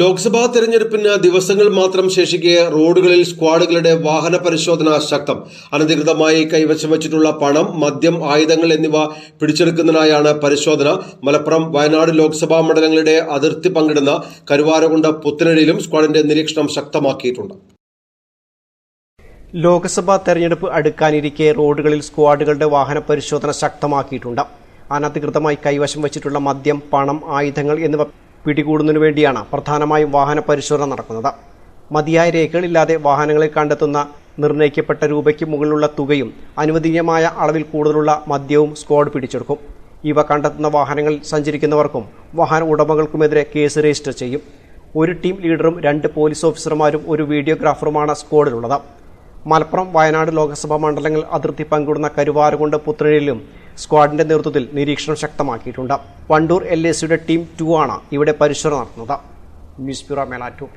ലോക്സഭാ തെരഞ്ഞെടുപ്പിന് ദിവസങ്ങൾ മാത്രം ശേഷിക്കെ റോഡുകളിൽ സ്ക്വാഡുകളുടെ വാഹന പരിശോധന ശക്തം. അനധികൃതമായി കൈവശം വച്ചിട്ടുള്ള പണം മദ്യം ആയുധങ്ങൾ എന്നിവ പിടിച്ചെടുക്കുന്നതിനായാണ് പരിശോധന. മലപ്പുറം വയനാട് ലോക്സഭാ മണ്ഡലങ്ങളുടെ അതിർത്തി പങ്കിടുന്ന കരുവാരകുണ്ട പുത്തനടിയിലും സ്ക്വാഡിന്റെ നിരീക്ഷണം ശക്തമാക്കിയിട്ടുണ്ട്. ലോക്സഭാ തെരഞ്ഞെടുപ്പ് അടുക്കാനിരിക്കെ റോഡുകളിൽ സ്ക്വാഡുകളുടെ വാഹന പരിശോധന ശക്തമാക്കിയിട്ടുണ്ട്. അനധികൃതമായി കൈവശം വച്ചിട്ടുള്ള മദ്യം പണം ആയുധങ്ങൾ എന്നിവ പിടികൂടുന്നതിനു വേണ്ടിയാണ് പ്രധാനമായും വാഹന പരിശോധന നടക്കുന്നത്. മതിയായ രേഖകളില്ലാതെ വാഹനങ്ങളെ കണ്ടെത്തുന്ന നിർണയിക്കപ്പെട്ട രൂപയ്ക്ക് മുകളിലുള്ള തുകയും അനുവദനീയമായ അളവിൽ കൂടുതലുള്ള മദ്യവും സ്ക്വാഡ് പിടിച്ചെടുക്കും. ഇവ കണ്ടെത്തുന്ന വാഹനങ്ങളിൽ സഞ്ചരിക്കുന്നവർക്കും വാഹന ഉടമകൾക്കുമെതിരെ കേസ് രജിസ്റ്റർ ചെയ്യും. ഒരു ടീം ലീഡറും രണ്ട് പോലീസ് ഓഫീസർമാരും ഒരു വീഡിയോഗ്രാഫറുമാണ് സ്ക്വാഡിലുള്ളത്. മലപ്പുറം വയനാട് ലോക്സഭാ മണ്ഡലങ്ങൾ അതിർത്തി പങ്കിടുന്ന കരുവാരകുണ്ട് പുത്രയിലും സ്ക്വാഡിന്റെ നേതൃത്വത്തിൽ നിരീക്ഷണം ശക്തമാക്കിയിട്ടുണ്ട്. വണ്ടൂർ എൽ ടീം ടു ആണ് ഇവിടെ പരിശോധന നടത്തുന്നത്. News bureau Melattur.